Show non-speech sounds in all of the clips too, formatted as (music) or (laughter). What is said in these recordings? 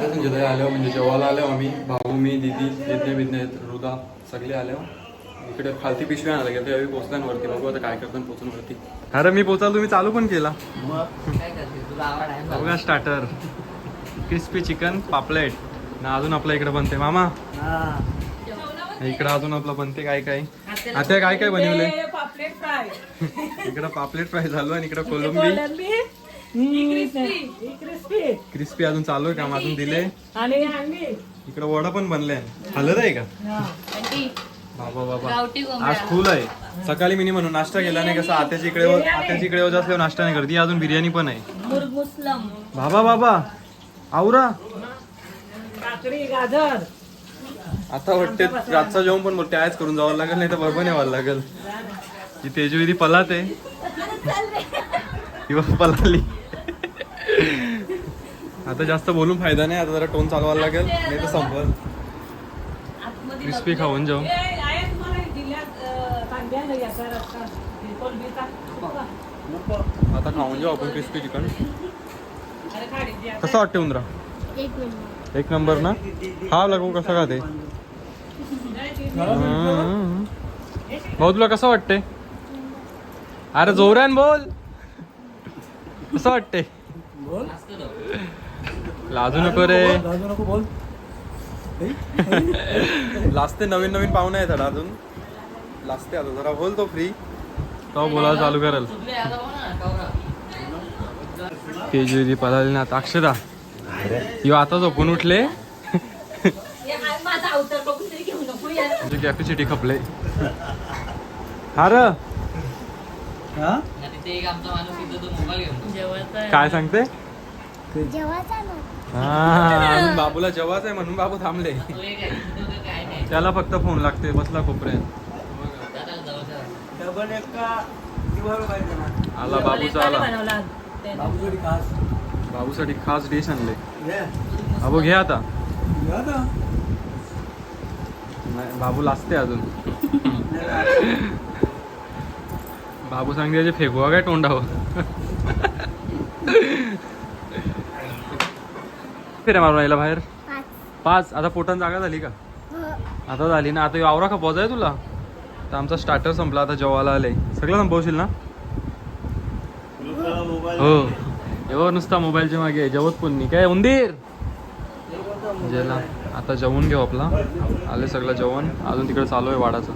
आता संजय आलो म्हणजे जेवायला आलो आम्ही भाऊ मी दिदी यज्ञ विज्ञ रुदा सगळे आलो इकडे खालती पिशवी आणायला गेलो त्यावेळी पोचल्यावरती बघू आता काय करतात पोचून वरती. अरे मी पोचाल तुम्ही चालू पण केला. काय करते तुला आवड आहे बघा स्टार्टर क्रिस्पी चिकन पापलेट. ना अजून आपल्या इकडे बनते. मामा. इकडे अजून आपलं बनते काय काय? आता काय काय बनवले पापलेट फ्राय. इकडं पापलेट फ्राय झालो आणि इकडं कोलंबी. क्रिस्पी. क्रिस्पी. अजून चालू आहे काम अजून दिले. इकडं वडा पण बनले. हलत आहे का? बाबा बाबा. आज फुल आहे. सकाळी मी म्हणून नाश्ता केला नाही कसं आत्याच्या इकडे आत्याच्या इकडे वजा असल्यावर नाश्ता नाही करते. अजून बिर्याणी पण आहे. मुस्लम बाबा बाबा. आवरा. गाजर. आता वाटते रातचा जेवण पण मोठे आयच करून जावं लागेल नाही तर बरोबर यावं लागेल. ती तेजविधी पलात आहे. (laughs) किंवा पलाली. आता जास्त बोलून फायदा नाही आता जरा टोन चालवायला लागेल नाही तर संपल क्रिस्पी खाऊन जाऊ. आता खाऊन जाऊ आपण क्रिस्पी चिकन. कसं वाटते उंदरा? एक नंबर. ना? हा लागू कसं का ते. भाऊ तुला कसं वाटते अरे जोरान बोल. कसं वाटते लाजू नको रे. (laughs) लाजते नवीन नवीन पाहुणे आहेत अजून. लाजते आता जरा बोल तो फ्री तो बोलायला चालू करेल. केजवी पळाली ना आता. अक्षदा यो आता झोपून उठले. माझा अवतार बघून तरी घेऊ नको यार म्हणजे कॅपॅसिटी खपले हा? र तिथे एक आमचा माणूस तिथं तो मोबाईल घेऊन. जेवायचं काय सांगते हा. बाबूला जेवाच आहे म्हणून बाबू थांबले. त्याला फक्त फोन लागते बसला कोपऱ्यात. आला बाबूचा आला. बाबूसाठी खास. डिश आणले. बाबू घे आता. नाही बाबू लाजते अजून. बाबू सांगते फेकवा काय तोंडावर? फिरे मारून यायला बाहेर? पाच. पाच? आता पोटात जागा झाली का? हो. आता झाली ना. आता आवरा का आहे तुला? तर आमचा स्टार्टर संपला. आता जेवायला आले सगळं संपवशील ना? हो. एवढं नुसता मोबाईलच्या मागे जेवत पण नाही काय उंदीर? जेला. आता जेवून घेऊ आपला. आले सगळं जेवण. अजून तिकडे चालू आहे वाडाचं.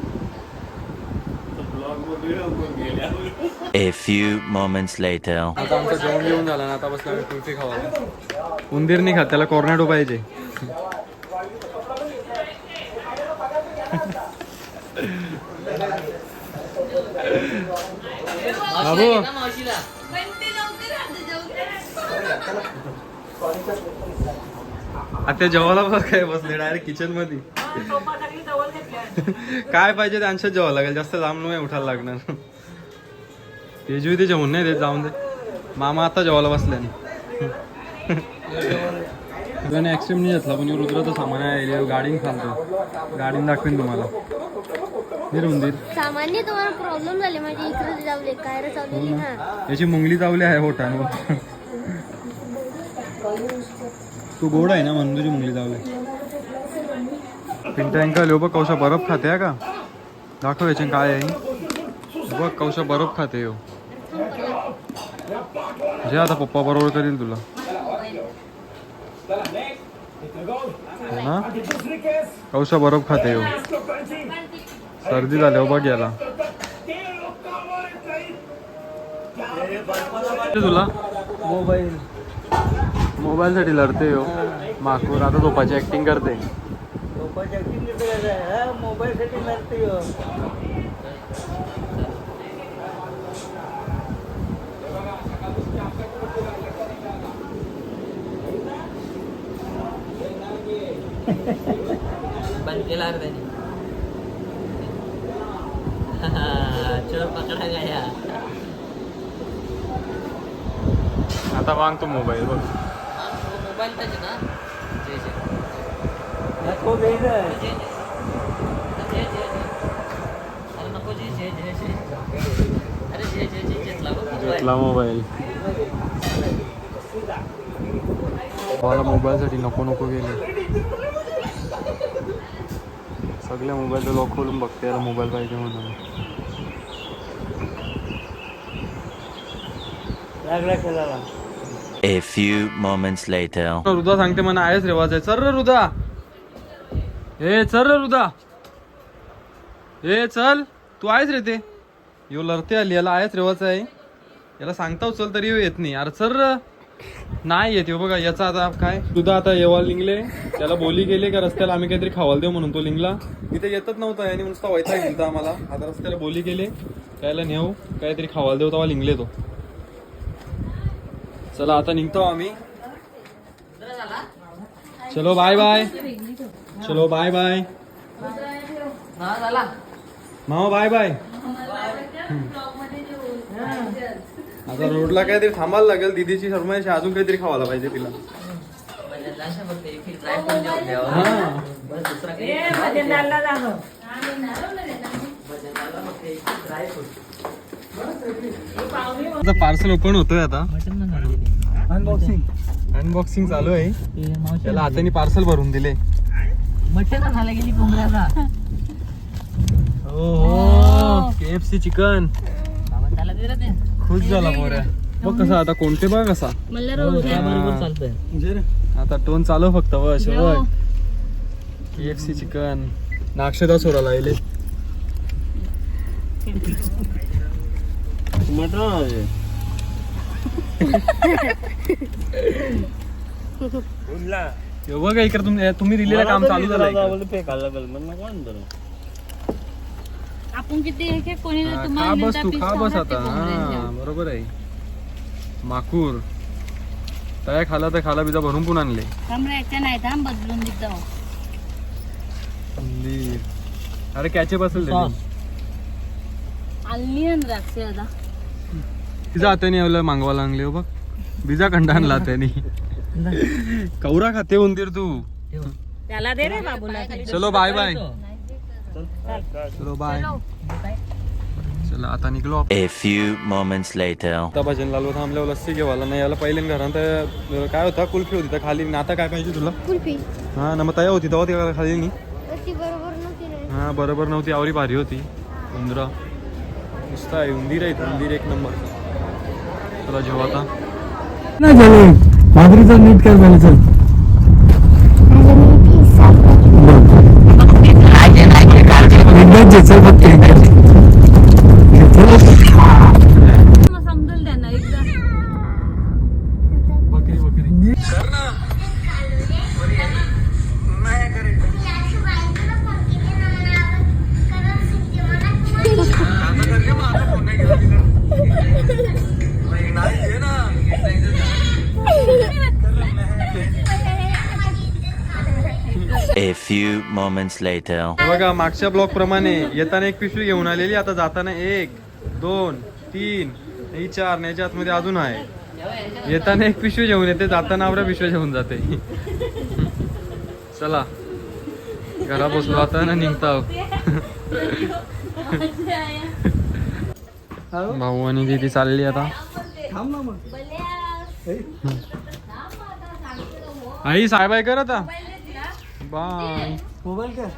A few moments later. आता आमचं जेवण घेऊन झालं ना. आता बसला कुल्फी खावा उंदीर नाही खात त्याला कॉर्नेटो पाहिजे. बाबू. आता जेवायला बघ काय बसले डायरेक्ट किचनमध्ये काय पाहिजे ते अंशात लागेल. जास्त लांब नाही उठायला लागणार. तेजू ते जेवण नाही ते जाऊन दे. मामा आता जेवायला बसले त्याने ऍक्सिडेंट नाही घेतला पण रुद्राचं सामान आहे गाडीन खालतो गाडीन दाखवेन तुम्हाला. रुंदीर सामान्य तुम्हाला प्रॉब्लेम झाले माझे इकडे जावले काय रे चावलेली ना. याची मुंगली चावली आहे होटांवर तू गोड आहे ना म्हणून तुझी मुंगली चावली. पिंटा अंकल हो बघ कौशा बर्फ खाते हा का? दाखव याच्या काय आहे. बघ कौशा बर्फ खाते हो जे आता पप्पा बरोबर करील तुला. कौशा बर्फ खाते हो। सर्दी झाली हो बघ याला. तुला? मोबाईल. मोबाईल साठी लढते हो. माकूर आता झोपाची ऍक्टिंग करते. झोपाची ऍक्टिंग मोबाईल साठी लागते बंद केला त्याने. (laughs) चोर पकडा गया आता मागतो मोबाईल बघ. मोबाईल त्याचे ना. जे जे नको घ्यायचं जे जे जे जे अरे नको जे जे जे जे अरे जे जे जे घेतला घेतला मोबाईल. मला मोबाईलसाठी नको नको गेले सगळ्या मोबाईलचं लॉक खोलून बघते याला मोबाईल पाहिजे म्हणून. A few moments later. रुदा सांगते म्हणा आहेच रे वाजाय चल रे रुदा ए चल रे रुदा ए चल. तू आहेस रे ते. यो लढते आली याला आहेच रेवाचा आहे याला सांगता चल तरी येत नाही. अरे चल र. नाही येत बघा याचा आता काय? तुझा आता येवा लिंगले त्याला बोली गेले का रस्त्याला आम्ही काहीतरी खावाल देऊ म्हणून तो लिंगला इथे येतच नव्हता आणि नुसता वैताग गेलता आम्हाला. आता रस्त्याला बोली गेले. त्याला नेऊ काहीतरी खावाल देऊ तेव्हा लिंगले तो. चला आता निघतो आम्ही. चलो बाय बाय चलो बाय बाय मामा बाय बाय आता रोडला काहीतरी थांबायला लागेल. दिदीची शर्माशी अजून काहीतरी खावायला पाहिजे तिला. हा. आता पार्सल ओपन होतोय आता. अनबॉक्सिंग अनबॉक्सिंग चालू आहे. त्याला हाताने पार्सल भरून दिले. मटन झाला गेली कोंबड्याला. हो के एफ सी चिकन. खुश झाला मोऱ्या बघ कसा आता कोणते बघ कसा. हो, आता टोन चालू फक्त बस (laughs) बघ के एफ सी चिकन नाक्षदा सोडायला हे बघा इकडे तुम्ही तुम्ही दिलेलं काम चालू झालं इकडे. फेकायला लागेल मग नको आणतो आपण किती कोणी हा, तुम्हाला खा बस तू खा बस आता. हा बरोबर आहे. माकूर. तया खाला तर खाला बिजा भरून पण आणले. कमरा याच्या नाही थांब बदलून देत जाऊ. उंदीर. अरे कॅचे ना द्राक्षे आता. तिचा हाताने मागवा लागले हो बघ. बिजा कंडा आणला त्याने (laughs) कौरा खाते उंदीर तू. त्याला दे रे बाबूला. चलो बाय बाय. चलो. बाय चला. आता निघलो. A few moments later. आता भजन लालू थांबल्यावर लस्सी घेवाला नाही याला पहिले घरात अं, काय होता? कुल्फी होती तर खाली. ना आता काय पाहिजे तुला? कुल्फी. हा ना मग तया होती तेव्हा ती खाली नाही. ती बरोबर नव्हती हा बरोबर नव्हती. आवरी भारी होती. उंदरा. नुसता आहे. उंदीर आहे उंदीर एक नंबर. चला जेव आता. माधुरीचं नीट काय झालं चल. एकदाच जे A few moments later. बघा मागच्या ब्लॉक प्रमाणे येताना एक पिशवी घेऊन आलेली आता जाताना एक दोन तीन ही चार आणि याच्या आतमध्ये अजून आहे. येताना एक पिशवी घेऊन येते जाताना आवड्या पिशव्या घेऊन जाते. चला. घरा बसलो आता ना निघता भाऊ आणि दिदी चालली आता. आई साय बाय कर आता बाय. मोबाईल घ्या